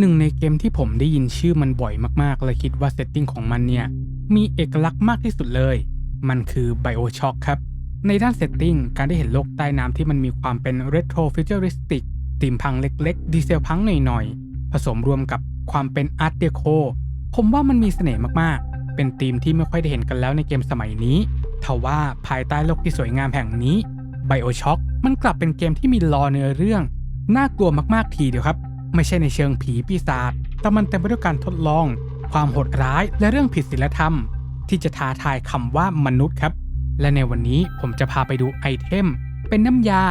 หนึ่งในเกมที่ผมได้ยินชื่อมันบ่อยมากๆและคิดว่าเซตติ้งของมันเนี่ย มีเอกลักษณ์มากที่สุดเลย มันคือ BioShock ครับ ในด้านเซตติ้งการได้เห็นโลกใต้น้ำที่มันมีความเป็น Retro Futuristic ตีมพังเล็กๆ ดีเซลพังหน่อยๆ ผสมรวมกับความเป็น Art Deco ผมว่ามันมีเสน่ห์มากๆ เป็นธีมที่ไม่ค่อยได้เห็นกันแล้วในเกมสมัยนี้ทว่าภายใต้โลกที่สวยงามแห่งนี้ BioShock มันกลับเป็นเกมที่มีลอเนื้อเรื่อง น่ากลัวมากๆทีเดียวครับ ไม่ใช่ในเชิงผีปีศาจแต่มันเต็มไปด้วยการทดลอง ความโหดร้ายและเรื่องผิดศีลธรรม ที่จะท้าทายคำว่ามนุษย์ครับ และในวันนี้ผมจะพาไปดูไอเทม เป็นน้ำยา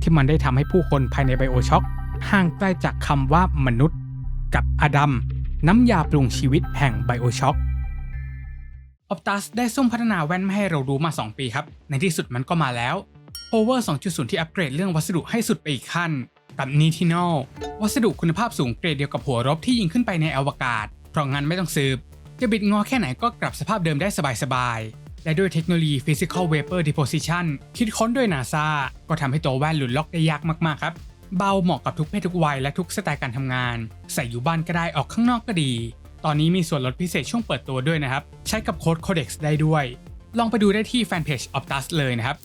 ที่มันได้ทำให้ผู้คนภายในไบโอช็อกห่างไกลจากคำว่ามนุษย์ กับอดัมน้ำยาปรุงชีวิตแห่งไบโอช็อกออ t ตัสได้ซุ่มพัฒนาแว่นมาให้เรารู้มา 2 ปีครับ ในที่สุดมันก็มาแล้ว Power 2.0 ที่อัปเกรดเรื่องวัสดุให้สุดไปอีกขั้น กับ n i t i n o วัสดุคุณภาพสูงเกรดเดียวกับหัวรบที่ยิงขึ้นไปในอวกาศ เพราะงั้นไม่ต้องสืบ จะบิดงอแค่ไหนก็กลับสภาพเดิมได้สบายๆ และด้วยเทคโนโลยี Physical Vapor Deposition คิดค้นโดย NASA ก็ทำให้ตัวแว่นหลุดล็อกได้ยากมากๆครับ เบาเหมาะกับทุกเพศทุกวัยและทุกสไตล์การทำงาน ใส่อยู่บ้านก็ได้ออกข้างนอกก็ดี ตอนนี้มีส่วนลดพิเศษช่วงเปิดตัวด้วยนะครับ ใช้กับโค้ด Codex ได้ด้วย ลองไปดูได้ที่แฟนเพจ Optus เลยนะครับ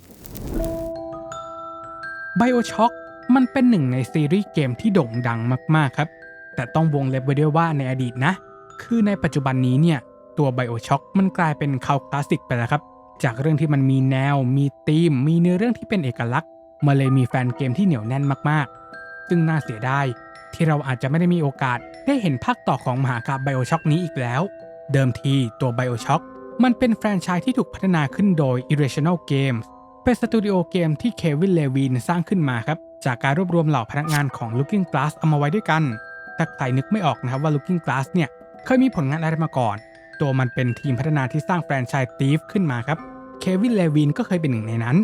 BioShock มันเป็นหนึ่งในซีรีส์เกมที่โด่งดังมากๆครับ แต่ต้องวงเล็บไว้ด้วยว่าในอดีตนะ คือในปัจจุบันนี้เนี่ย ตัว BioShock มันกลายเป็นคาคลาสสิกไปแล้วครับ จากเรื่องที่มันมีแนว มีธีม มีเนื้อเรื่องที่เป็นเอกลักษณ์ มาเลยมีแฟนเกมที่เหนียวแน่นมากๆ ซึ่งน่าเสียดายที่เราอาจจะไม่ได้มีโอกาสได้เห็นภาคต่อของมหากาพย์ BioShock นี้อีกแล้ว เดิมทีตัว BioShock มันเป็นแฟรนไชส์ที่ถูกพัฒนาขึ้นโดย Irrational Games เป็นสตูดิโอเกมที่เควินเลวีนสร้างขึ้นมาครับ จากการรวบรวมเหล่าพนักงานของ Looking Glass เอามาไว้ด้วยกันถ้าใครนึกไม่ออกนะครับว่า Looking Glass เนี่ยเคยมีผลงานอะไรมาก่อน ตัวมันเป็นทีมพัฒนาที่สร้างแฟรนไชส์ Thief ขึ้นมาครับ เควินเลวินก็เคยเป็นหนึ่งในนั้น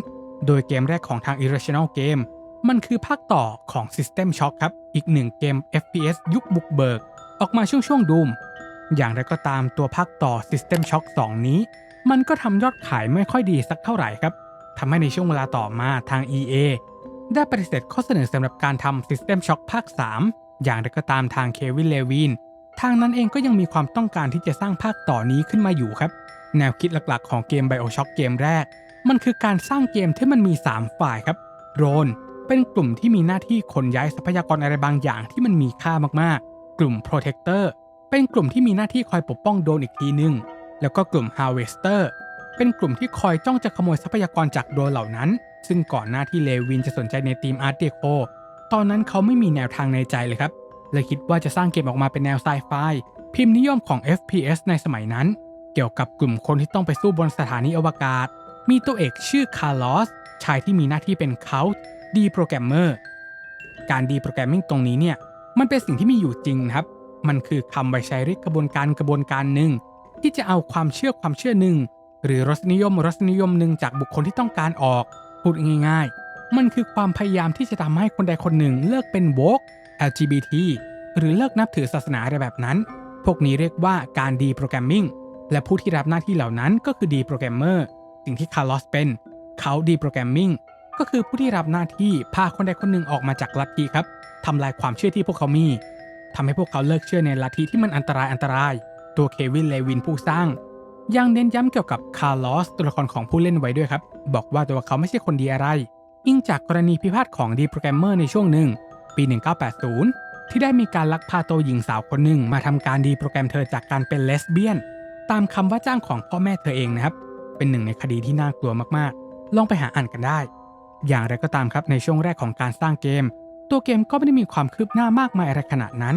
โดยเกมแรกของทาง Irrational Game มันคือภาคต่อของ System Shock ครับ อีกหนึ่งเกม FPS ยุคบุกเบิก ออกมาช่วงช่วงดูม อย่างไรก็ตามตัวภาคต่อ System Shock 2 นี้ มันก็ทำยอดขายไม่ค่อยดีสักเท่าไหร่ครับทำให้ในช่วงเวลาต่อมาทาง EA ได้ปฏิเสธข้อเสนอสำหรับการทำ System Shock ภาค 3 อย่างไรก็ตามทางเควินเลวินทางนั้นเองก็ยังมีความต้องการที่จะสร้างภาคต่อนี้ขึ้นมาอยู่ครับ แนวคิดหลักๆ ของเกม BioShock เกมแรก มันคือการสร้างเกมที่มันมี 3 ฝ่ายครับโรนเป็นกลุ่มที่มีหน้าที่ขนย้ายทรัพยากรอะไรบางอย่างที่มันมีค่ามากๆ กลุ่ม Protector เป็นกลุ่มที่มีหน้าที่คอยปกป้องโดนอีกทีนึง แล้วก็กลุ่ม Harvester เป็นกลุ่มที่คอยจ้องจะขโมยทรัพยากรจากโดนเหล่านั้น ซึ่งก่อนหน้าที่เลวินจะสนใจในทีมอาร์ตเดโคตอนนั้นเขาไม่มีแนวทางในใจเลยครับเลยคิดว่าจะสร้างเกมออกมาเป็นแนวไซไฟพิมพ์นิยมของ FPS ในสมัยนั้น เกี่ยวกับกลุ่มคนที่ต้องไปสู้บนสถานีอวกาศ มีตัวเอกชื่อคาร์ลอสชายที่มีหน้าที่เป็นเขาดีโปรแกรมเมอร์การดีโปรแกรมมิ่งตรงนี้เนี่ยมันเป็นสิ่งที่มีอยู่จริงครับ มันคือคำไว้ใช้เรียกกระบวนการกระบวนการหนึ่งที่จะเอาความเชื่อความเชื่อหนึ่งหรือรสนิยมรสนิยมหนึ่งจากบุคคลที่ต้องการออก พูดง่ายๆ มันคือความพยายามที่จะทำให้คนใดคนหนึ่งเลิกเป็นโวก LGBT หรือเลิกนับถือศาสนาอะไรแบบนั้น พวกนี้เรียกว่าการดีโปรแกรมมิ่ง และผู้ที่รับหน้าที่เหล่านั้นก็คือดีโปรแกรมเมอร์ สิ่งที่คาร์ลอสเป็น เขาดีโปรแกรมมิ่ง ก็คือผู้ที่รับหน้าที่พาคนใดคนหนึ่งออกมาจากลัทธิครับทำลายความเชื่อที่พวกเขามีทำให้พวกเขาเลิกเชื่อในลัทธิที่มันอันตรายอันตราย ตัวเควินเลวินผู้สร้าง ยังเน้นย้ำเกี่ยวกับคาร์ลอสตัวละครของผู้เล่นไว้ด้วยครับ บอกว่าตัวเขาไม่ใช่คนดีอะไร อิงจากกรณีพิพาทของดีโปรแกรมเมอร์ในช่วงหนึ่ง ปี 1980 ที่ได้มีการลักพาตัวหญิงสาวคนหนึ่งมาทำการดีโปรแกรมเธอจากการเป็นเลสเบี้ยน ตามคำว่าจ้างของพ่อแม่เธอเองนะครับ เป็นหนึ่งในคดีที่น่ากลัวมากๆ ลองไปหาอ่านกันได้ อย่างไรก็ตามครับในช่วงแรกของการสร้างเกม ตัวเกมก็ไม่ได้มีความคืบหน้ามากมายอะไรขนาดนั้น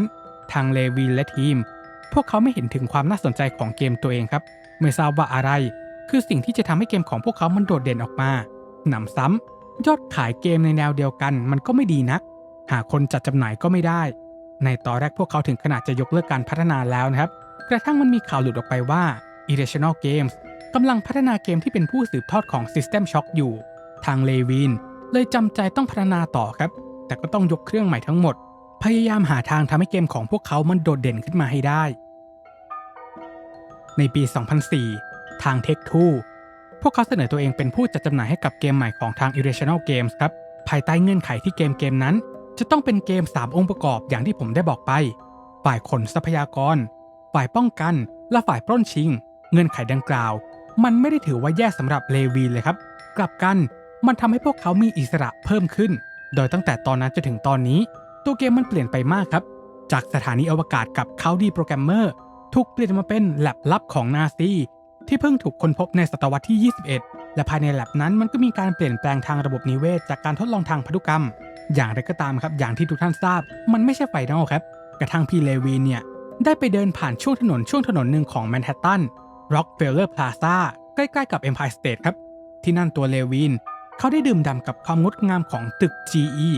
ทางเลวีและทีม พวกเขาไม่เห็นถึงความน่าสนใจของเกมตัวเองครับไม่ทราบว่าอะไร คือสิ่งที่จะทำให้เกมของพวกเขามันโดดเด่นออกมาหนำซ้ำยอดขายเกมในแนวเดียวกันมันก็ไม่ดีนัก หาคนจัดจำหน่ายก็ไม่ได้ ในตอนแรกพวกเขาถึงขนาดจะยกเลิกการพัฒนาแล้วนะครับ กระทั่งมันมีข่าวหลุดออกไปว่า Irrational Games กำลังพัฒนาเกมที่เป็นผู้สืบทอดของ System Shock อยู่ ทางเลวินเลยจำใจต้องพัฒนาต่อครับ แต่ก็ต้องยกเครื่องใหม่ทั้งหมด พยายามหาทางทำให้เกมของพวกเขามันโดดเด่นขึ้นมาให้ได้ ในปี 2004 ทาง Take Two พวกเขาเสนอตัวเองเป็นผู้จัดจำหน่ายให้กับเกมใหม่ของทาง Irrational Games ครับ ภายใต้เงื่อนไขที่เกมเกมนั้น จะต้องเป็นเกม 3 องค์ประกอบอย่างที่ผมได้บอกไป ฝ่ายขนทรัพยากร ฝ่ายป้องกัน และฝ่ายปล้นชิง เงื่อนไขดังกล่าว มันไม่ได้ถือว่าแย่สำหรับเลวีเลยครับ กลับกันมันทำให้พวกเขามีอิสระเพิ่มขึ้น โดยตั้งแต่ตอนนั้นจนถึงตอนนี้ ตัวเกมมันเปลี่ยนไปมากครับ จากสถานีอวกาศกับเขาดีโปรแกรมเมอร์ถูกเปลี่ยนมาเป็นแลบลับของนาซี ที่เพิ่งถูกค้นพบในศตวรรษที่ 21 และภายในแลบนั้นมันก็มีการเปลี่ยนแปลงทางระบบนิเวศ จากการทดลองทางพันธุกรรม อย่างไรก็ตามครับ อย่างที่ทุกท่านทราบ มันไม่ใช่ไฟนอลครับ กระทั่งพี่เลวีนเนี่ย ได้ไปเดินผ่านช่วงถนนช่วงถนนหนึ่งของแมนฮัตตัน Rockefeller Plaza ใกล้ๆกับ Empire State ครับ ที่นั่นตัวเลวินเขาได้ดื่มด่ำกับความงดงามของตึก GE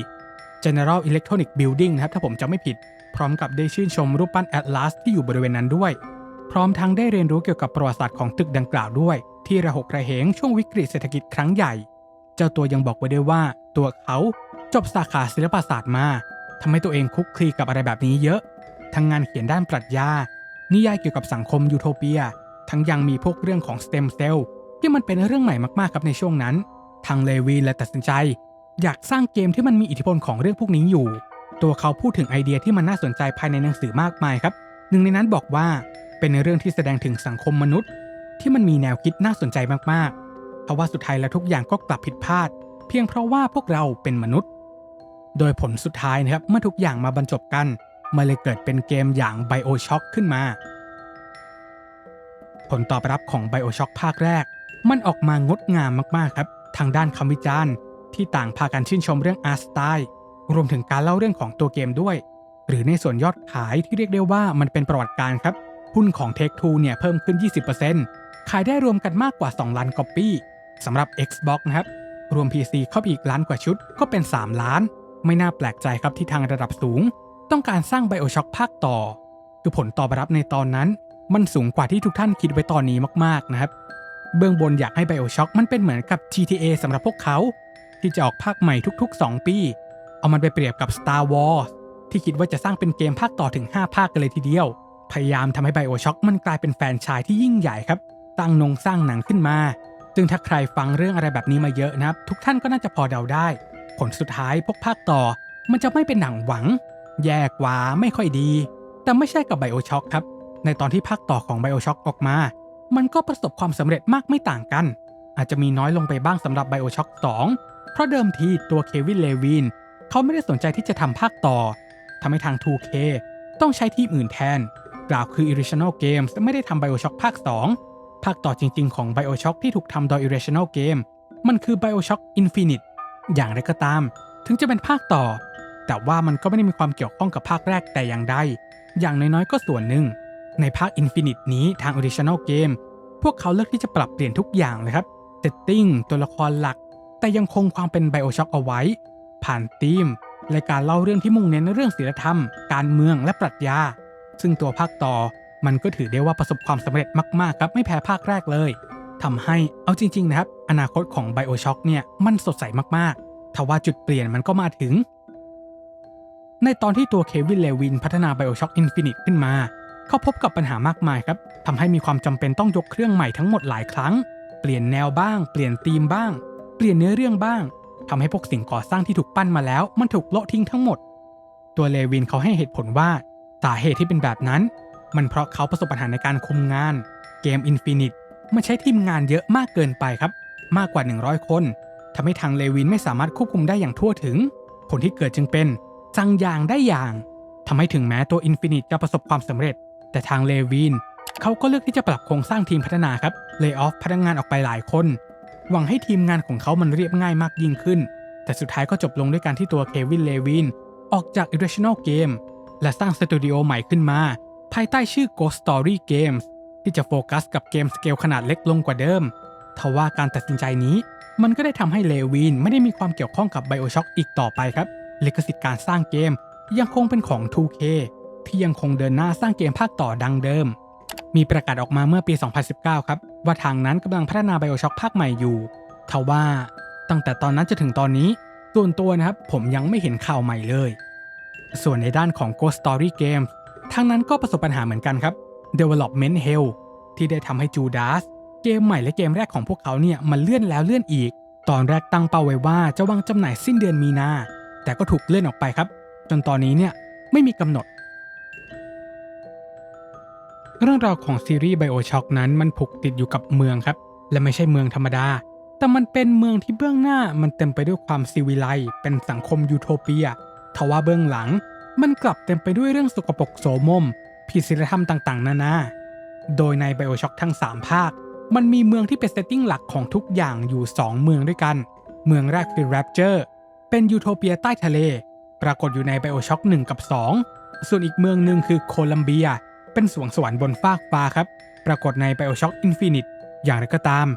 General Electronic Building นะครับถ้าผมจำไม่ผิด พร้อมกับได้ชื่นชมรูปปั้น Atlas ที่อยู่บริเวณนั้นด้วย พร้อมทั้งได้เรียนรู้เกี่ยวกับประวัติศาสตร์ของตึกดังกล่าวด้วย ที่ระหกระเหงช่วงวิกฤตเศรษฐกิจครั้งใหญ่ เจ้าตัวยังบอกไว้ด้วยว่า ตัวเขาจบสาขาศิลปศาสตร์มาทำให้ตัวเองคลุกคลีกับอะไรแบบนี้เยอะ ทั้งงานเขียนด้านปรัชญา นิยายเกี่ยวกับสังคมยูโทเปีย ทั้งยังมีพวกเรื่องของสเต็มเซลล์ที่มันเป็นเรื่องใหม่มากๆครับในช่วงนั้น ทางเลวีและตัดสินใจ อยากสร้างเกมที่มันมีอิทธิพลของเรื่องพวกนี้อยู่ ตัวเขาพูดถึงไอเดียที่มันน่าสนใจภายในหนังสือมากมายครับ หนึ่งในนั้นบอกว่า เป็นเรื่องที่แสดงถึงสังคมมนุษย์ ที่มันมีแนวคิดน่าสนใจมากๆ เพราะว่าสุดท้ายแล้วทุกอย่างก็กลับผิดพลาด เพียงเพราะว่าพวกเราเป็นมนุษย์ โดยผลสุดท้ายนะครับเมื่อทุกอย่างมาบรรจบกันมันเลยเกิดเป็นเกมอย่าง BioShock ขึ้นมา ผลตอบรับของ BioShock ภาคแรก มันออกมางดงามมากๆครับทางด้านคำวิจารณ์ ที่ต่างพากันชื่นชมเรื่องอาร์ตสไตล์รวมถึงการเล่าเรื่องของตัวเกมด้วย หรือในส่วนยอดขายที่เรียกได้ว่ามันเป็นประวัติการครับ หุ้นของ Take Two เนี่ยเพิ่มขึ้น 20%ขายได้รวมกันมากกว่า 2 ล้านก๊อปปี้สำหรับ Xbox นะครับ รวม PC เข้าไปอีกล้านกว่าชุดก็เป็น 3 ล้าน ไม่น่าแปลกใจครับที่ทางระดับสูง ต้องการสร้าง BioShock ภาคต่อ คือผลตอบรับในตอนนั้น มันสูงกว่าที่ทุกท่านคิดไว้ตอนนี้มากๆนะครับ เบื้องบนอยากให้ BioShock มันเป็นเหมือนกับ GTA สำหรับพวกเขา ที่จะออกภาคใหม่ทุก ๆ 2 ปี เอามันไปเปรียบกับ Star Wars ที่คิดว่าจะสร้างเป็นเกมภาคต่อถึง 5 ภาคกันเลยทีเดียว พยายามทำให้ BioShock มันกลายเป็นแฟนชายที่ยิ่งใหญ่ครับตั้งนงสร้างหนังขึ้นมา ซึ่งถ้าใครฟังเรื่องอะไรแบบนี้มาเยอะนะครับ ทุกท่านก็น่าจะพอเดาได้ ผลสุดท้ายพวกภาคต่อ มันจะไม่เป็นหนังหวัง แย่กว่าไม่ค่อยดี แต่ไม่ใช่กับ BioShock ครับ ในตอนที่ภาคต่อของ BioShock ออกมา มันก็ประสบความสำเร็จมากไม่ต่างกัน อาจจะมีน้อยลงไปบ้างสำหรับ BioShock 2เพราะเดิมทีตัวเควินเลวินเขาไม่ได้สนใจที่จะทำภาคต่อทำให้ทาง 2K ต้องใช้ทีมอื่นแทน กล่าวคือ Irrational Games ไม่ได้ทำ BioShock ภาค 2 ภาคต่อจริง ๆ ของ BioShock ที่ถูกทำโดย Irrational Game มันคือ BioShock Infinite อย่างไรก็ตาม ถึงจะเป็นภาคต่อ แต่ว่ามันก็ไม่ได้มีความเกี่ยวข้องกับภาคแรกแต่อย่างใด อย่างน้อยๆ ก็ส่วนหนึ่ง ในภาค Infinite นี้ทาง Original Game พวกเขาเลือกที่จะปรับเปลี่ยนทุกอย่างเลยครับ Setting ตัวละครหลัก แต่ยังคงความเป็น BioShock เอาไว้ ผ่านธีมและการเล่าเรื่องที่มุ่งเน้นเรื่องศีลธรรม การเมืองและปรัชญา ซึ่งตัวภาคต่อมันก็ถือได้ว่าประสบความสำเร็จมากๆครับไม่แพ้ภาคแรกเลยทำให้เอาจริง ๆ นะครับ อนาคตของ BioShock เนี่ยมันสดใสมากๆทว่าจุดเปลี่ยนมันก็มาถึง ในตอนที่ตัวเควินเลวินพัฒนา BioShock Infinite ขึ้นมา เขาพบกับปัญหามากมายครับทำให้มีความจำเป็นต้องยกเครื่องใหม่ทั้งหมดหลายครั้ง เปลี่ยนแนวบ้าง เปลี่ยนธีมบ้าง เปลี่ยนเนื้อเรื่องบ้างทำให้พวกสิ่งก่อสร้างที่ถูกปั้นมาแล้ว มันถูกโลาะทิ้งทั้งหมด ตัวเลวินเขาให้เหตุผลว่า สาเหตุที่เป็นแบบนั้น มันเพราะเขาประสบปัญหาในการคุมงาน เกม Infinite มันใช้ทีมงานเยอะมากเกินไปครับ มากกว่า 100 คนทำให้ทางเลวินไม่สามารถควบคุมได้อย่างทั่วถึง ผลที่เกิดจึงเป็นสั่งอย่างได้อย่างทำให้ถึงแม้ตัว Infinite จะประสบความสำเร็จ แต่ทางเลวินเขาก็เลือกที่จะปรับโครงสร้างทีมพัฒนาครับเลิกออฟพนักงานออกไปหลายคน หวังให้ทีมงานของเขามันเรียบง่ายมากยิ่งขึ้น แต่สุดท้ายก็จบลงด้วยการที่ตัวเควินเลวินออกจาก Irrational Game และสร้างสตูดิโอใหม่ขึ้นมา ภายใต้ชื่อ Ghost Story Games ที่จะโฟกัสกับเกมสเกลขนาดเล็กลงกว่าเดิมทว่าการตัดสินใจนี้ มันก็ได้ทำให้เลวินไม่ได้มีความเกี่ยวข้องกับ BioShock อีกต่อไปครับลิขสิทธิ์การสร้างเกมยังคงเป็นของ 2K ที่ยังคงเดินหน้าสร้างเกมภาคต่อดังเดิม มีประกาศออกมาเมื่อปี 2019 ครับ ว่าทางนั้นกำลังพัฒนา BioShock ภาคใหม่อยู่ทว่าตั้งแต่ตอนนั้นจนถึงตอนนี้ ส่วนตัวนะครับผมยังไม่เห็นข่าวใหม่เลย ส่วนในด้านของ Ghost Story Games ทางนั้นก็ประสบปัญหาเหมือนกันครับ Development Hell ที่ได้ทำให้ Judas เกมใหม่และเกมแรกของพวกเขาเนี่ยมันเลื่อนแล้วเลื่อนอีก ตอนแรกตั้งเป้าไว้ว่าจะวางจำหน่ายสิ้นเดือนมีนา แต่ก็ถูกเลื่อนออกไปครับ จนตอนนี้เนี่ยไม่มีกำหนด เรื่องราวของซีรีส์ BioShock นั้นมันผูกติดอยู่กับเมืองครับ และไม่ใช่เมืองธรรมดา แต่มันเป็นเมืองที่เบื้องหน้ามันเต็มไปด้วยความซีวิไล เป็นสังคมยูโทเปีย ทว่าเบื้องหลัง มันกลับเต็มไปด้วยเรื่องสกปรกโสมม ผิดศีลธรรมต่างๆ นานา โดยใน BioShock ทั้ง 3 ภาค มันมีเมืองที่เป็นเซตติ้งหลักของทุกอย่างอยู่ 2 เมืองด้วยกัน เมืองแรกคือ Rapture เป็นยูโทเปียใต้ทะเล ปรากฏอยู่ใน BioShock 1กับ 2 ส่วนอีกเมืองหนึ่งคือโคลัมเบีย เป็นสวงสวรรค์บนฟากฟ้าครับ ปรากฏใน BioShock Infinite อย่างไรก็ตาม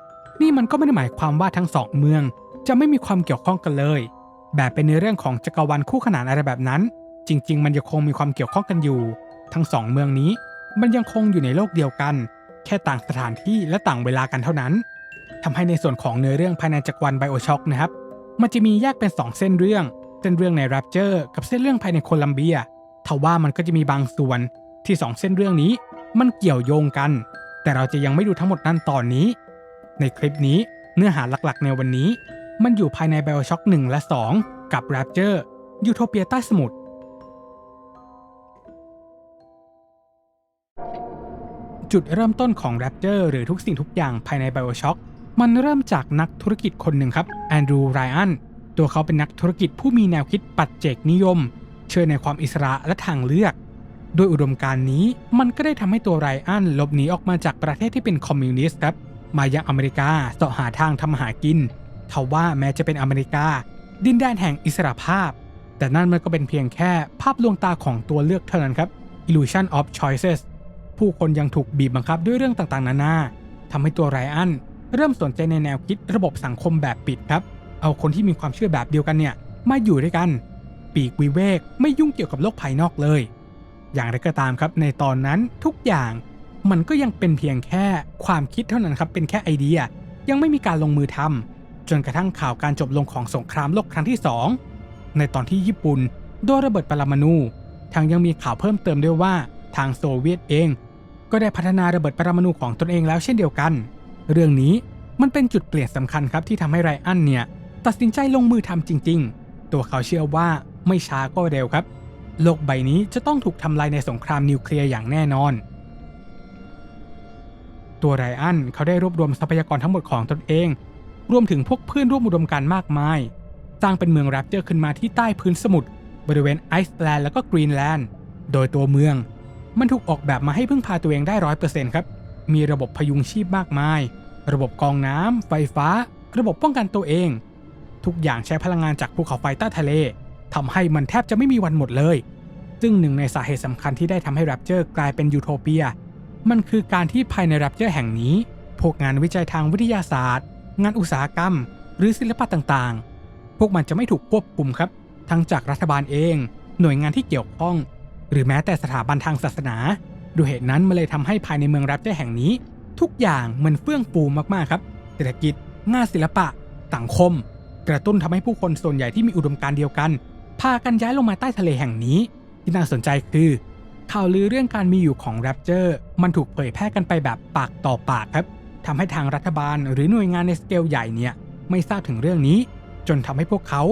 นี่มันก็ไม่ได้หมายความว่าทั้งสองเมืองจะไม่มีความเกี่ยวข้องกันเลย แบบเป็นในเรื่องของจักรวาลคู่ขนานอะไรแบบนั้น จริง ๆ มันยังคงมีความเกี่ยวข้องกันอยู่ ทั้งสองเมืองนี้ มันยังคงอยู่ในโลกเดียวกัน แค่ต่างสถานที่และต่างเวลากันเท่านั้นทำให้ในส่วนของเนื้อเรื่องภายในจักรวาลไบโอช็อกนะครับ มันจะมีแยกเป็น 2 เส้นเรื่อง เส้นเรื่องใน Rapture กับเส้นเรื่องภายในโคลัมเบียทว่ามันก็จะมีบางส่วนที่ 2 เส้นเรื่องนี้ มันเกี่ยวโยงกัน แต่เราจะยังไม่ดูทั้งหมดนั้นตอนนี้ ในคลิปนี้เนื้อหาหลักๆ ในวันนี้ มันอยู่ภายใน BioShock 1 และ 2 กับ Rapture ยูโทเปียใต้สมุทรจุดเริ่มต้นของ Rapture หรือทุกสิ่งทุกอย่างภายใน BioShock มันเริ่มจากนักธุรกิจคนหนึ่งครับแอนดรูไรอันตัวเขาเป็นนักธุรกิจผู้มีแนวคิดปัจเจกนิยม เชื่อในความอิสระและทางเลือก โดยอุดมการณ์นี้มันก็ได้ทำให้ตัวไรอันหลบหนีออกมาจากประเทศที่เป็นคอมมิวนิสต์ครับมายังอเมริกาเสาะหาทางทำหากิน ทว่าแม้จะเป็นอเมริกา ดินแดนแห่งอิสระภาพ แต่นั่นมันก็เป็นเพียงแค่ภาพลวงตาของตัวเลือกเท่านั้นครับ illusion of choices ผู้คนยังถูกบีบบังคับด้วยเรื่องต่างๆ นานาทำให้ตัวไรอันเริ่มสนใจในแนวคิดระบบสังคมแบบปิดครับ เอาคนที่มีความเชื่อแบบเดียวกันเนี่ยมาอยู่ด้วยกัน ปีกวิเวกไม่ยุ่งเกี่ยวกับโลกภายนอกเลย อย่างไรก็ตามครับในตอนนั้นทุกอย่างมันก็ยังเป็นเพียงแค่ความคิดเท่านั้นครับ เป็นแค่ไอเดีย ยังไม่มีการลงมือทำ จนกระทั่งข่าวการจบลงของสงครามโลกครั้งที่ 2 ในตอนที่ญี่ปุ่นโดนระเบิดปรมาณูทางยังมีข่าวเพิ่มเติมด้วยว่าทางโซเวียตเอง ก็ได้พัฒนาระเบิดปรมาณูของตนเองแล้วเช่นเดียวกัน เรื่องนี้มันเป็นจุดเปลี่ยนสำคัญครับที่ทำให้ไรอันเนี่ยตัดสินใจลงมือทำจริง ๆ ตัวเขาเชื่อว่าไม่ช้าก็เร็วครับ โลกใบนี้จะต้องถูกทำลายในสงครามนิวเคลียร์อย่างแน่นอน ตัวไรอันเขาได้รวบรวมทรัพยากรทั้งหมดของตนเอง รวมถึงพวกเพื่อนร่วมอุดมการมากมาย สร้างเป็นเมืองแรปเจอร์ขึ้นมาที่ใต้พื้นสมุทรบริเวณไอซ์แลนด์แล้วก็กรีนแลนด์ โดยตัวเมือง มันถูกออกแบบมาให้พึ่งพาตัวเองได้ร้อยเปอร์เซ็นต์ครับ มีระบบพยุงชีพมากมาย ระบบกองน้ำไฟฟ้า ระบบป้องกันตัวเอง ทุกอย่างใช้พลังงานจากภูเขาไฟใต้ทะเลทำให้มันแทบจะไม่มีวันหมดเลย ซึ่งหนึ่งในสาเหตุสำคัญที่ได้ทำให้แรปเจอร์กลายเป็นยูโทเปีย มันคือการที่ภายในแรปเจอร์แห่งนี้ พวกงานวิจัยทางวิทยาศาสตร์ งานอุตสาหกรรม หรือศิลปะต่างๆ พวกมันจะไม่ถูกควบคุมครับ ทั้งจากรัฐบาลเอง หน่วยงานที่เกี่ยวข้อง หรือแม้แต่สถาบันทางศาสนาดูเหตุนั้นมันเลยทำให้ภายในเมืองแรปเจอร์แห่งนี้ ทุกอย่างมันเฟื่องฟูมากๆครับเศรษฐกิจงานศิลปะ สังคม กระตุ้นทำให้ผู้คนส่วนใหญ่ที่มีอุดมการณ์เดียวกัน พากันย้ายลงมาใต้ทะเลแห่งนี้ ที่น่าสนใจคือ ข่าวลือเรื่องการมีอยู่ของแรปเจอร์มันถูกเผยแพร่กันไปแบบปากต่อปากครับ ทำให้ทางรัฐบาลหรือหน่วยงานในสเกลใหญ่เนี่ยไม่ทราบถึงเรื่องนี้ จนทำให้พวกเขา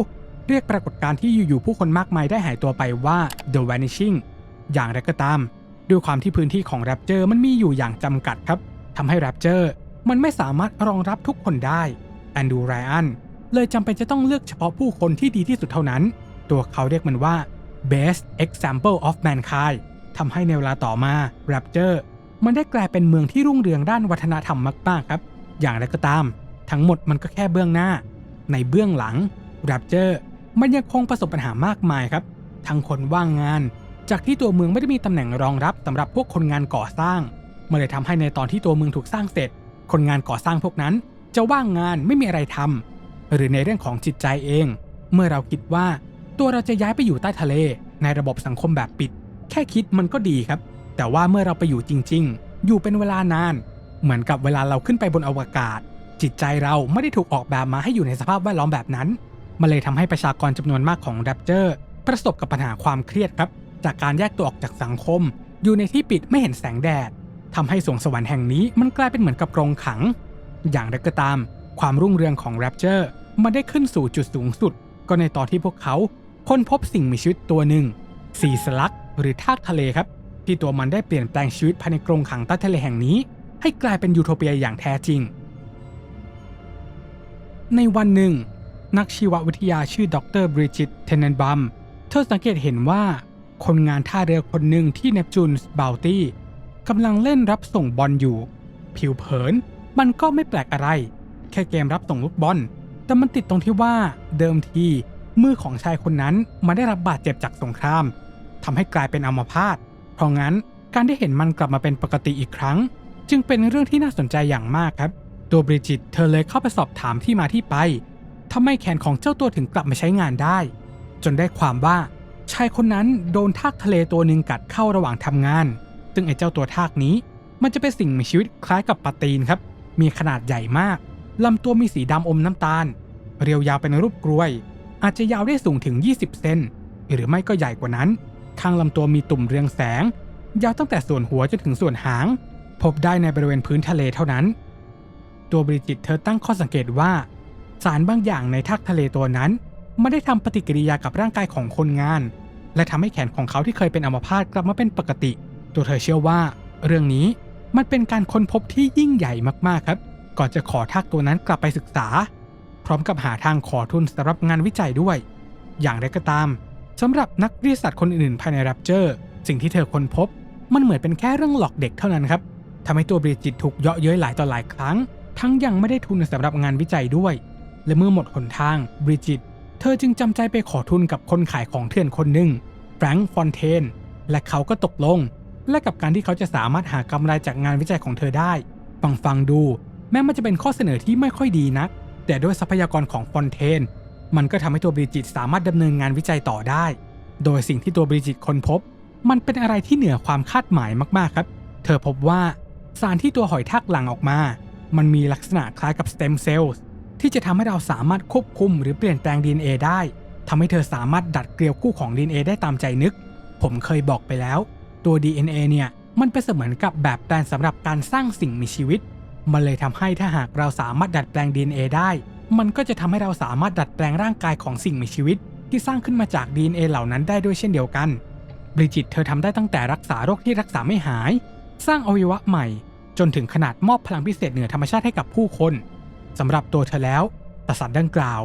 เรียกปรากฏการณ์ที่อยู่ๆผู้คนมากมายได้หายตัวไปว่า The Vanishing อย่างไรก็ตาม ด้วยความที่พื้นที่ของแรปเจอร์มันมีอยู่อย่างจำกัดครับทำให้แรปเจอร์มันไม่สามารถรองรับทุกคนได้แอนดูไรอันเลยจำเป็นจะต้องเลือกเฉพาะผู้คนที่ดีที่สุดเท่านั้น ตัวเขาเรียกมันว่า best example of mankind ทำให้ในเวลาต่อมา Rapture มันได้กลายเป็นเมืองที่รุ่งเรืองด้านวัฒนธรรมมากๆครับ อย่างไรก็ตาม ทั้งหมดมันก็แค่เบื้องหน้า ในเบื้องหลัง Rapture มันยังคงประสบปัญหามากมายครับ ทั้งคนว่างงาน จากที่ตัวเมืองไม่ได้มีตำแหน่งรองรับสำหรับพวกคนงานก่อสร้างมันเลยทำให้ในตอนที่ตัวเมืองถูกสร้างเสร็จ คนงานก่อสร้างพวกนั้น จะว่างงานไม่มีอะไรทำหรือในเรื่องของจิตใจเอง เมื่อเราคิดว่าตัวเราจะย้ายไปอยู่ใต้ทะเล ในระบบสังคมแบบปิด แค่คิดมันก็ดีครับ แต่ว่าเมื่อเราไปอยู่จริง ๆ อยู่เป็นเวลานาน เหมือนกับเวลาเราขึ้นไปบนอวกาศ จิตใจเราไม่ได้ถูกออกแบบมาให้อยู่ในสภาพแวดล้อมแบบนั้นมันเลยทำให้ประชากรจำนวนมากของแรปเจอร์ประสบกับปัญหาความเครียดครับ จากการแยกตัวออกจากสังคม อยู่ในที่ปิดไม่เห็นแสงแดดทำให้สวงสวรรค์แห่งนี้มันกลายเป็นเหมือนกับกรงขัง อย่างไรก็ตาม ความรุ่งเรืองของแรปเจอร์มันได้ขึ้นสู่จุดสูงสุด ก็ในตอนที่พวกเขาค้นพบสิ่งมีชีวิตตัวหนึ่ง สีสลักหรือทากทะเลครับ ที่ตัวมันได้เปลี่ยนแปลงชีวิตภายในกรงขังใต้ทะเลแห่งนี้ ให้กลายเป็นยูโทเปียอย่างแท้จริง ในวันหนึ่ง นักชีววิทยาชื่อดรบริจิตเทนเนนบัมเธอสังเกตเห็นว่า คนงานท่าเรือคนหนึ่งที่เนปจูนส์บาวตี้กำลังเล่นรับส่งบอลอยู่ ผิวเผินมันก็ไม่แปลกอะไร แค่เกมรับส่งลูกบอล แต่มันติดตรงที่ว่าเดิมทีมือของชายคนนั้นมาได้รับบาดเจ็บจากสงครามทำให้กลายเป็นอัมพาต เพราะงั้นการได้เห็นมันกลับมาเป็นปกติอีกครั้ง จึงเป็นเรื่องที่น่าสนใจอย่างมากครับ ตัวบริจิตเธอเลยเข้าไปสอบถามที่มาที่ไปทำไมแขนของเจ้าตัวถึงกลับมาใช้งานได้ จนได้ความว่าชายคนนั้นโดนทากทะเลตัวหนึ่งกัดเข้าระหว่างทำงาน ซึ่งไอ้เจ้าตัวทากนี้ มันจะเป็นสิ่งมีชีวิตคล้ายกับปลาตีนครับ มีขนาดใหญ่มากลำตัวมีสีดำอมน้ำตาล เรียวยาวเป็นรูปกลวย อาจจะยาวได้สูงถึง 20 เซนหรือไม่ก็ใหญ่กว่านั้น ข้างลำตัวมีตุ่มเรืองแสง ยาวตั้งแต่ส่วนหัวจนถึงส่วนหาง พบได้ในบริเวณพื้นทะเลเท่านั้น ตัวบริจิตเธอตั้งข้อสังเกตว่า สารบางอย่างในทากทะเลตัวนั้นไม่ได้ทำปฏิกิริยากับร่างกายของคนงาน และทำให้แขนของเขาที่เคยเป็นอัมพาตกลับมาเป็นปกติ ตัวเธอเชื่อว่า เรื่องนี้มันเป็นการค้นพบที่ยิ่งใหญ่มากๆครับ ก่อนจะขอทากตัวนั้นกลับไปศึกษา พร้อมกับหาทางขอทุนสำหรับงานวิจัยด้วย อย่างไรก็ตาม สำหรับนักวิทยาศาสตร์คนอื่นๆภายในแรปเจอร์สิ่งที่เธอค้นพบ มันเหมือนเป็นแค่เรื่องหลอกเด็กเท่านั้นครับทำให้ตัวบริจิตถูกเยาะเย้ยหลายต่อหลายครั้ง ทั้งยังไม่ได้ทุนสำหรับงานวิจัยด้วย และเมื่อหมดหนทางบริจิต เธอจึงจำใจไปขอทุนกับคนขายของเถื่อนคนหนึ่งแฟรงค์ฟอนเทนและเขาก็ตกลง และกับการที่เขาจะสามารถหากำไรจากงานวิจัยของเธอได้ ฟังฟังดู แม้มันจะเป็นข้อเสนอที่ไม่ค่อยดีนักแต่ด้วยทรัพยากรของฟอนเทน มันก็ทำให้ตัวบริจิตสามารถดำเนินงานวิจัยต่อได้ โดยสิ่งที่ตัวบริจิตค้นพบ มันเป็นอะไรที่เหนือความคาดหมายมากๆครับ เธอพบว่าสารที่ตัวหอยทากหลั่งออกมา มันมีลักษณะคล้ายกับสเต็มเซลล์ที่จะทำให้เราสามารถควบคุมหรือเปลี่ยนแปลง DNA ได้ทำให้เธอสามารถดัดเกลียวคู่ของ DNA ได้ตามใจนึก ผมเคยบอกไปแล้ว ตัว DNA เนี่ยมันเป็นเสมือนกับแบบแปลนสำหรับการสร้างสิ่งมีชีวิต มันเลยทำให้ถ้าหากเราสามารถดัดแปลง DNA ได้ มันก็จะทำให้เราสามารถดัดแปลงร่างกายของสิ่งมีชีวิต ที่สร้างขึ้นมาจาก DNA เหล่านั้นได้ด้วยเช่นเดียวกันบริจิตเธอทำได้ตั้งแต่รักษาโรคที่รักษาไม่หาย สร้างอวัยวะใหม่ จนถึงขนาดมอบพลังพิเศษเหนือธรรมชาติให้กับผู้คนสำหรับตัวเธอแล้วตสัตว์ดังกล่าว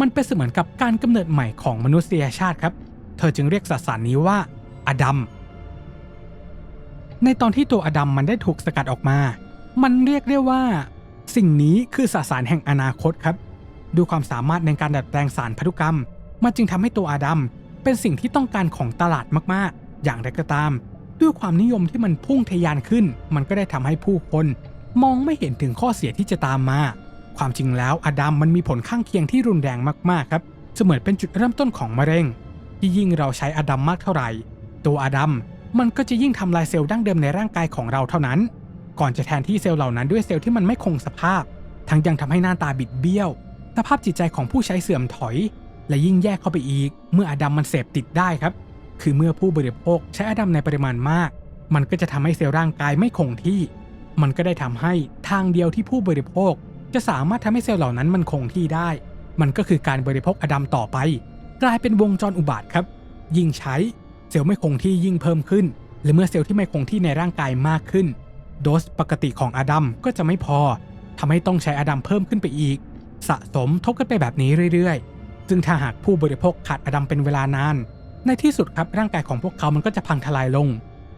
มันเป็นเสมือนกับการกำเนิดใหม่ของมนุษยชาติครับ เธอจึงเรียกสสารนี้ว่าอดัมในตอนที่ตัวอดัมมันได้ถูกสกัดออกมา มันเรียกได้ว่า สิ่งนี้คือสสารแห่งอนาคตครับ ดูความสามารถในการดัดแปลงสารพันธุกรรม มันจึงทำให้ตัวอาดัมเป็นสิ่งที่ต้องการของตลาดมากๆ อย่างไรก็ตาม ด้วยความนิยมที่มันพุ่งทะยานขึ้น มันก็ได้ทำให้ผู้คน มองไม่เห็นถึงข้อเสียที่จะตามมา ความจริงแล้วอาดัมมันมีผลข้างเคียงที่รุนแรงมากๆครับเสมือนเป็นจุดเริ่มต้นของมะเร็ง ที่ยิ่งเราใช้อาดัมมากเท่าไหร่ ตัวอาดัมมันก็จะยิ่งทำลายเซลล์ดั้งเดิมในร่างกายของเราเท่านั้น ก่อนจะแทนที่เซลล์เหล่านั้นด้วยเซลล์ที่มันไม่คงสภาพ ทั้งยังทำให้หน้าตาบิดเบี้ยว สภาพจิตใจของผู้ใช้เสื่อมถอย และยิ่งแย่เข้าไปอีก เมื่ออดัมมันเสพติดได้ครับ คือเมื่อผู้บริโภคใช้อดัมในปริมาณมาก มันก็จะทำให้เซลล์ร่างกายไม่คงที่ มันก็ได้ทำให้ทางเดียวที่ผู้บริโภค จะสามารถทำให้เซลล์เหล่านั้นมันคงที่ได้ มันก็คือการบริโภคอดัมต่อไป กลายเป็นวงจรอุบาทครับ ยิ่งใช้เซลล์ไม่คงที่ยิ่งเพิ่มขึ้น และเมื่อเซลล์ที่ไม่คงที่ในร่างกายมากขึ้น โดสปกติของอดัมก็จะไม่พอทำให้ต้องใช้อดัมเพิ่มขึ้นไปอีก สะสมทบกันไปแบบนี้เรื่อยๆ ซึ่งถ้าหากผู้บริโภคขาดอดัมเป็นเวลานาน ในที่สุดครับร่างกายของพวกเขามันก็จะพังทลายลง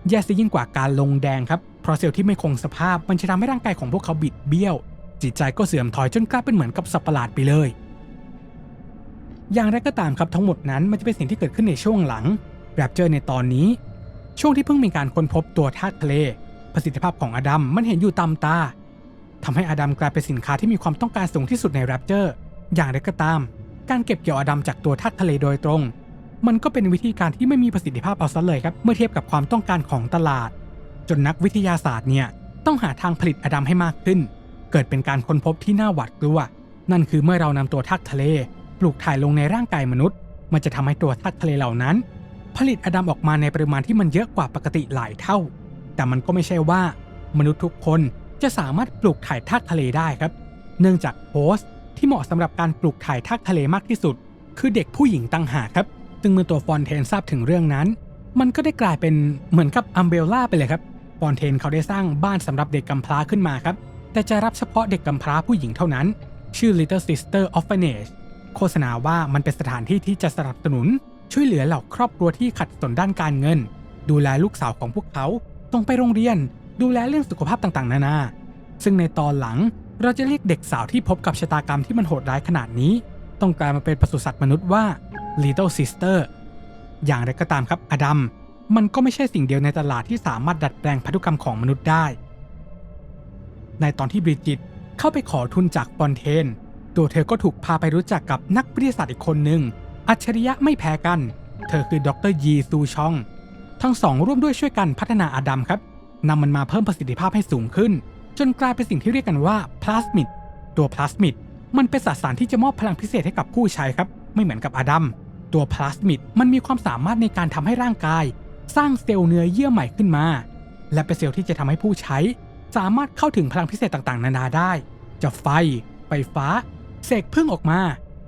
แย่ซะยิ่งกว่าการลงแดงครับ เพราะเซลล์ที่ไม่คงสภาพมันจะทำให้ร่างกายของพวกเขาบิดเบี้ยว จิตใจก็เสื่อมถอยจนกลายเป็นเหมือนกับสัตว์ประหลาดไปเลย อย่างไรก็ตามครับทั้งหมดนั้นมันจะเป็นสิ่งที่เกิดขึ้นในช่วงหลังแรปเจอร์ในตอนนี้ ช่วงที่เพิ่งมีการค้นพบตัวธาตุทะเลประสิทธิภาพของอดัมมันเห็นอยู่ตามตา ทำให้อดัมกลายเป็นสินค้าที่มีความต้องการสูงที่สุดในแรปเจอร์ อย่างไรก็ตาม การเก็บเกี่ยวอดัมจากตัวธาตุทะเลโดยตรง มันก็เป็นวิธีการที่ไม่มีประสิทธิภาพเอาซะเลยครับ เมื่อเทียบกับความต้องการของตลาด จนนักวิทยาศาสตร์เนี่ยต้องหาทางผลิตอดัมให้มากขึ้น เกิดเป็นการค้นพบที่น่าหวาดกลัว นั่นคือเมื่อเรานำตัวธาตุทะเล ปลูกถ่ายลงในร่างกายมนุษย์ มันจะทำให้ตัวธาตุทะเลเหล่านั้น ผลิตอดัมออกมาในปริมาณที่มันเยอะกว่าปกติหลายเท่า แต่มันก็ไม่ใช่ว่ามนุษย์ทุกคน จะสามารถปลูกถ่ายธาตุทะเลได้ครับ เนื่องจากโฮสต์ที่เหมาะสำหรับการปลูกถ่ายธาตุทะเลมากที่สุด คือเด็กผู้หญิงตั้งหากครับ ซึ่งเมื่อตัวฟอนเทนทราบถึงเรื่องนั้น มันก็ได้กลายเป็นเหมือนกับอัมเบลล่าไปเลยครับ ฟอนเทนเขาได้สร้างบ้านสำหรับเด็กกำพร้าขึ้นมาครับ แต่จะรับเฉพาะเด็กกำพร้าผู้หญิงเท่านั้น ชื่อ Little Sister Orphanage โฆษณาว่ามันเป็นสถานที่ที่จะสนับสนุน ช่วยเหลือเหล่าครอบครัวที่ขัดสนด้านการเงิน ดูแลลูกสาวของพวกเขาต้องไปโรงเรียน ดูแลเรื่องสุขภาพต่างๆ นานา ซึ่งในตอนหลังเราจะเรียกเด็กสาวที่พบกับชะตากรรมที่มันโหดร้ายขนาดนี้ ต้องกลายมาเป็นปศุสัตว์มนุษย์ว่า Little Sister อย่างไรก็ตามครับอดัมมันก็ไม่ใช่สิ่งเดียวในตลาดที่สามารถดัดแปลงพันธุกรรมของมนุษย์ได้ ในตอนที่บริจิตเข้าไปขอทุนจากฟอนเทน ตัวเธอก็ถูกพาไปรู้จักกับนักวิทยาศาสตร์อีกคนหนึ่ง อัจฉริยะไม่แพ้กัน เธอคือดรยีซูชอง ทั้งสองร่วมด้วยช่วยกันพัฒนาอดัมครับ นำมันมาเพิ่มประสิทธิภาพให้สูงขึ้น จนกลายเป็นสิ่งที่เรียกกันว่าพลาสมิดตัวพลาสมิดมันเป็นสสารที่จะมอบพลังพิเศษให้กับผู้ใช้ครับ ไม่เหมือนกับอดัมตัวพลาสมิดมันมีความสามารถในการทำให้ร่างกาย สร้างเซลล์เนื้อเยื่อใหม่ขึ้นมา และเป็นเซลล์ที่จะทำให้ผู้ใช้ สามารถเข้าถึงพลังพิเศษต่างๆ นานาได้ จะไฟ ไฟฟ้า เสกพึ่งออกมา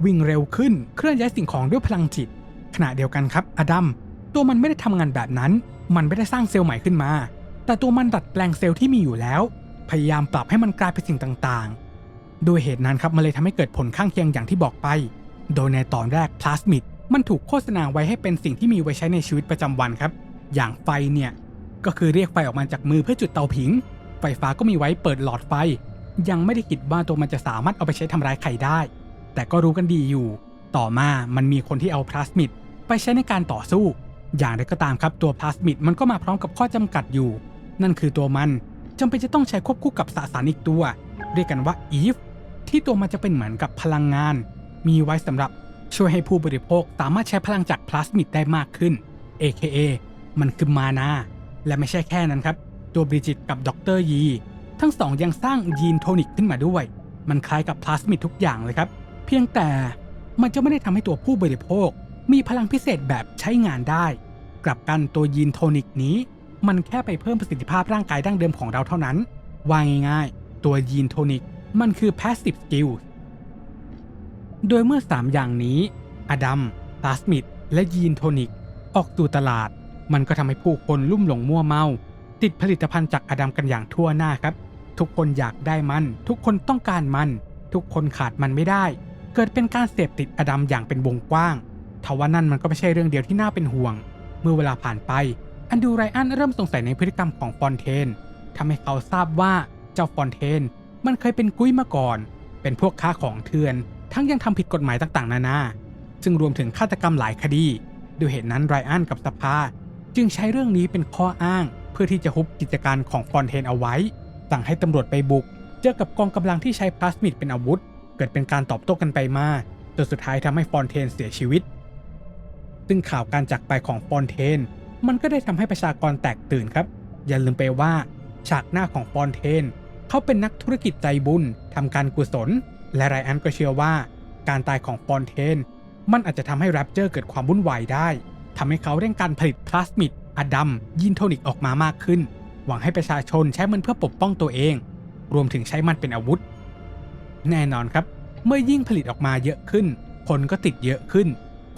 วิ่งเร็วขึ้น เคลื่อนย้ายสิ่งของด้วยพลังจิต ขณะเดียวกันครับอดัมตัวมันไม่ได้ทำงานแบบนั้น มันไม่ได้สร้างเซลล์ใหม่ขึ้นมา แต่ตัวมันดัดแปลงเซลล์ที่มีอยู่แล้ว พยายามปรับให้มันกลายเป็นสิ่งต่างๆ โดยเหตุนั้นครับมันเลยทำให้เกิดผลข้างเคียงอย่างที่บอกไป โดยในตอนแรกพลาสมิดมันถูกโฆษณาไว้ให้เป็นสิ่งที่มีไว้ใช้ในชีวิตประจำวันครับ อย่างไฟเนี่ยก็คือเรียกไฟออกมาจากมือเพื่อจุดเตาผิง ไฟฟ้าก็มีไว้เปิดหลอดไฟ ยังไม่ได้คิดว่าตัวมันจะสามารถเอาไปใช้ทำร้ายใครได้ แต่ก็รู้กันดีอยู่ ต่อมามันมีคนที่เอาพลาสมิดไปใช้ในการต่อสู้ อย่างไรก็ตามครับตัวพลาสมิดมันก็มาพร้อมกับข้อจำกัดอยู่ นั่นคือตัวมันจำเป็นจะต้องใช้ควบคู่กับสสารอีกตัว เรียกกันว่า EVE ที่ตัวมันจะเป็นเหมือนกับพลังงาน มีไว้สำหรับช่วยให้ผู้บริโภคสามารถใช้พลังจากพลาสมิดได้มากขึ้น AKA มันคือมานาและไม่ใช่แค่นั้นครับ ตัวบริจิตกับดรยีทั้งสองยังสร้างยีนโทนิกขึ้นมาด้วย มันคล้ายกับพลาสมิดทุกอย่างเลยครับ เพียงแต่มันจะไม่ได้ทำให้ตัวผู้บริโภค มีพลังพิเศษแบบใช้งานได้ กลับกันตัวยีนโทนิกนี้ มันแค่ไปเพิ่มประสิทธิภาพร่างกายดั้งเดิมของเราเท่านั้นว่าง่ายๆ ตัวยีนโทนิกมันคือ passive skill โดยเมื่อ 3 อย่างนี้ อดัมพลาสมิด และยีนโทนิก ออกสู่ตลาด มันก็ทำให้ผู้คนลุ่มหลงมั่วเมา ติดผลิตภัณฑ์จากอดัมกันอย่างทั่วหน้าครับ ทุกคนอยากได้มัน ทุกคนต้องการมัน ทุกคนขาดมันไม่ได้ เกิดเป็นการเสพติดอดัมอย่างเป็นวงกว้างทว่านั่นมันก็ไม่ใช่เรื่องเดียวที่น่าเป็นห่วง เมื่อเวลาผ่านไป อันดูไรอันเริ่มสงสัยในพฤติกรรมของฟอนเทนทำให้เขาทราบว่าเจ้าฟอนเทน มันเคยเป็นกุ้ยมาก่อน เป็นพวกค้าของเถื่อน ทั้งยังทำผิดกฎหมายต่างๆ นานา ซึ่งรวมถึงฆาตกรรมหลายคดีด้วยเหตุนั้นไรอันกับสภา จึงใช้เรื่องนี้เป็นข้ออ้าง เพื่อที่จะฮุบกิจการของฟอนเทนเอาไว้ สั่งให้ตำรวจไปบุก เจอกับกองกำลังที่ใช้พลาสมิดเป็นอาวุธ เกิดเป็นการตอบโต้กันไปมาจนสุดท้ายทำให้ฟอนเทนเสียชีวิต ซึ่งข่าวการจากไปของฟอนเทน มันก็ได้ทำให้ประชากรแตกตื่นครับ อย่าลืมไปว่า ฉากหน้าของฟอนเทน เขาเป็นนักธุรกิจใจบุญทำการกุศล และไรอันก็เชื่อว่า การตายของฟอนเทน มันอาจจะทำให้แรปเจอร์เกิดความวุ่นวายได้ทำให้เขาเร่งการผลิตพลาสมิดอดัมยินโทนิกออกมามากขึ้น หวังให้ประชาชนใช้มันเพื่อปกป้องตัวเอง รวมถึงใช้มันเป็นอาวุธ แน่นอนครับ เมื่อยิ่งผลิตออกมาเยอะขึ้น คนก็ติดเยอะขึ้น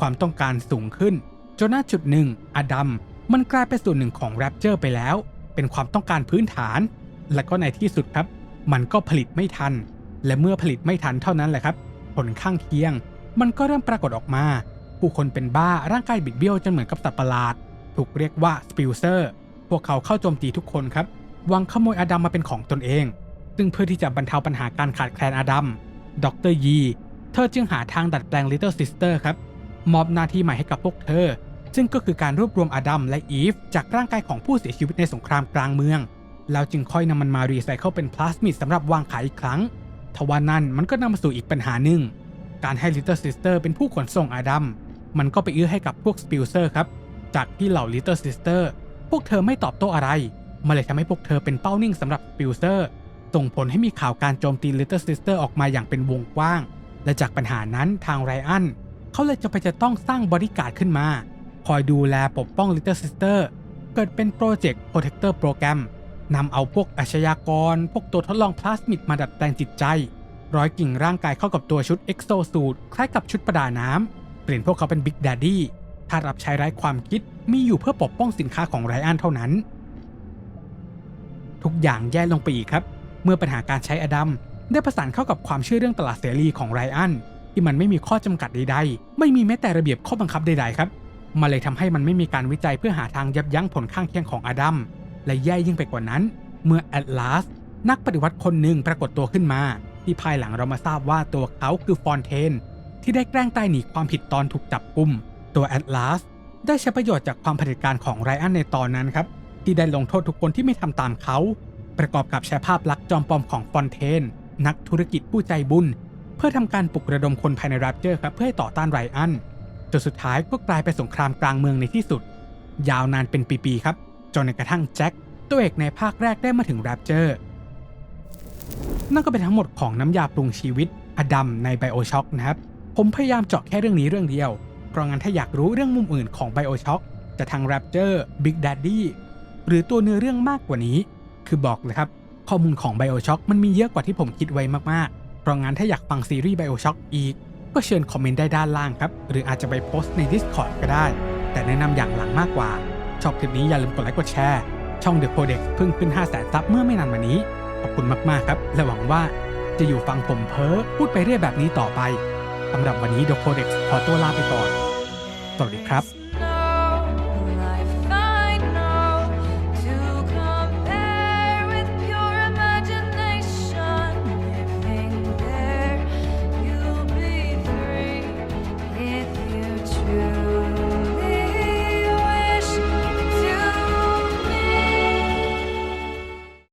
ความต้องการสูงขึ้นจนหน้าจุดหนึ่งอดัม มันกลายเป็นส่วนหนึ่งของแรปเจอร์ไปแล้ว เป็นความต้องการพื้นฐาน และก็ในที่สุดครับ มันก็ผลิตไม่ทัน และเมื่อผลิตไม่ทันเท่านั้นแหละครับ ผลข้างเคียง มันก็เริ่มปรากฏออกมา ผู้คนเป็นบ้าร่างกายบิดเบี้ยวจนเหมือนกับสัตว์ประหลาด ถูกเรียกว่าสปิลเซอร์พวกเขาเข้าโจมตีทุกคนครับหวังขโมยอดัมมาเป็นของตนเอง ซึ่งเพื่อที่จะบรรเทาปัญหาการขาดแคลนอดัมดรยี เธอจึงหาทางดัดแปลง Little Sister ครับมอบหน้าที่ใหม่ให้กับพวกเธอ ซึ่งก็คือการรวบรวมอดัมและอีฟจากร่างกายของผู้เสียชีวิตในสงครามกลางเมือง แล้วจึงค่อยนำมันมารีไซเคิลเป็นพลาสมิดสำหรับวางขายอีกครั้ง ทว่านั่นมันก็นำมาสู่อีกปัญหาหนึ่ง การให้ Little Sister เป็นผู้ขนส่งอดัม มันก็ไปเอื้อให้กับพวกสปิลเซอร์ครับ จากที่เหล่า Little Sister พวกเธอไม่ตอบโต้อะไร มันเลยทำให้พวกเธอเป็นเป้านิ่งสำหรับสปิลเซอร์ส่งผลให้มีข่าวการโจมตี Little Sister อร์ออกมาอย่างเป็นวงกว้าง และจากปัญหานั้นทางไรอันเขาเลยจะไปจะต้องสร้างบริการดขึ้นมา คอยดูแลปกป้อง Little Sister เกิดเป็นโปรเจกต์ Protector Program นำเอาพวกอาชญากร พวกตัวทดลองพลาสมิดมาดัดแปลงจิตใจ ร้อยกิ่งร่างกายเข้ากับตัวชุด Exo Suit คล้ายกับชุดประดาน้ำ เปลี่ยนพวกเขาเป็น Big Daddy ถ้ารับใช้ไร้ความคิดมีอยู่เพื่อปกป้องสินค้าของไรอันเท่านั้น ทุกอย่างแย่ลงไปอีกครับ เมื่อปัญหาการใช้อดัมได้ประสานเข้ากับความเชื่อเรื่องตลาดเสรีของไรอันที่มันไม่มีข้อจำกัดใดๆ ไม่มีแม้แต่ระเบียบข้อบังคับใดๆครับ มันเลยทำให้มันไม่มีการวิจัยเพื่อหาทางยับยั้งผลข้างเคียงของอดัม และแย่ยิ่งไปกว่านั้น เมื่อแอตลาสนักปฏิวัติคนหนึ่งปรากฏตัวขึ้นมา ที่ภายหลังเรามาทราบว่าตัวเขาคือฟอนเทน ที่ได้แกล้งตายหนีความผิดตอนถูกจับกุม ตัวแอตลาสได้ใช้ประโยชน์จากความเผด็จการของไรอันในตอนนั้นครับ ที่ได้ลงโทษทุกคนที่ไม่ทำตามเขา ประกอบกับใช้ภาพลักษณ์จอมปลอมของฟอนเทน นักธุรกิจผู้ใจบุญ เพื่อทำการปลุกระดมคนภายในแรปเจอร์ครับเพื่อให้ต่อต้านไรอัน จนสุดท้ายก็กลายเป็นสงครามกลางเมืองในที่สุด ยาวนานเป็นปีๆครับ จนกระทั่งแจ็คตัวเอกในภาคแรกได้มาถึงแรปเจอร์ นั่นก็เป็นทั้งหมดของน้ำยาปรุงชีวิตอดัมในไบโอช็อคนะครับ ผมพยายามเจาะแค่เรื่องนี้เรื่องเดียว เพราะงั้นถ้าอยากรู้เรื่องมุมอื่นของไบโอช็อคจะทางแรปเจอร์บิ๊กแดดดี้หรือตัวเนื้อเรื่องมากกว่านี้ คือบอกเลยครับ ข้อมูลของไบโอช็อคมันมีเยอะกว่าที่ผมคิดไว้มากๆ เพราะงั้นถ้าอยากฟังซีรีส์ไบโอช็อคอีก ก็เชิญคอมเมนต์ได้ด้านล่างครับ หรืออาจจะไปโพสต์ใน Discord ก็ได้ แต่แนะนำอย่างหลังมากกว่า ชอบคลิปนี้อย่าลืมกดไลค์กดแชร์ ช่อง The Codex เพิ่งขึ้น 5 0 0 0 0 0ซับเมื่อไม่นานมานี้ ขอบคุณมากๆครับ และหวังว่าจะอยู่ฟังผมเพ้อพูดไปเรื่อยแบบนี้ต่อไปสำหรับวันนี้ The Codex ขอตัวลาไปก่อน สวัสดีครับ